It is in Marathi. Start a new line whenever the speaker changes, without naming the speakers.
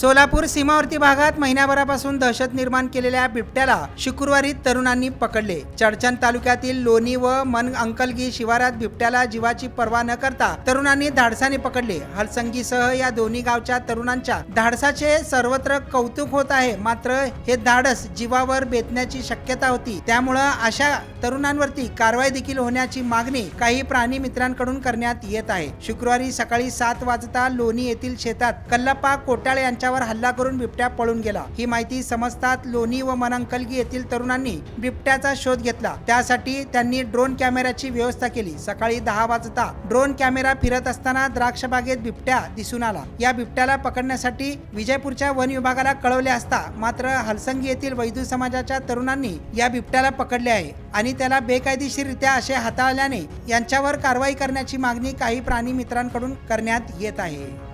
सोलापूर सीमावर्ती भागात महिन्याभरापासून दहशत निर्माण केलेल्या बिबट्याला शुक्रवारी तरुणांनी पकडले. चडचण तालुक्यातील लोणी व मन अंकलगी शिवारात बिबट्याला जीवाची पर्वा न करता तरुणांनी धाडसाने पकडले. हलसंगीसह या दोन्ही गावच्या तरुणांच्या धाडसाचे सर्वत्र कौतुक होत आहे. मात्र हे धाडस जीवावर बेतण्याची शक्यता होती. त्यामुळं अशा तरुणांवरती कारवाई देखील होण्याची मागणी काही प्राणी मित्रांकडून करण्यात येत आहे. शुक्रवारी सकाळी सात वाजता लोणी येथील शेतात कल्लप्पा कोटाळे यांच्यावर हल्ला करून बिबट्या पळून गेला. ही माहिती समजतात लोणी व मनंकलगी येथील तरुणांनी बिबट्याचा शोध घेतला. त्यासाठी त्यांनी ड्रोन कॅमेऱ्याची व्यवस्था केली. सकाळी दहा वाजता ड्रोन कॅमेरा फिरत असताना द्राक्ष बागेत बिबट्या दिसून आला. या बिबट्याला पकडण्यासाठी विजयपूरच्या वन विभागाला कळवले असता मात्र हलसंगी येथील वैदू समाजाच्या तरुणांनी या बिबट्याला पकडले आहे आणि त्याला बेकायदेशीररित्या असे हाताळल्याने यांच्यावर कारवाई करण्याची मागणी काही प्राणी मित्रांकडून करण्यात येत आहे.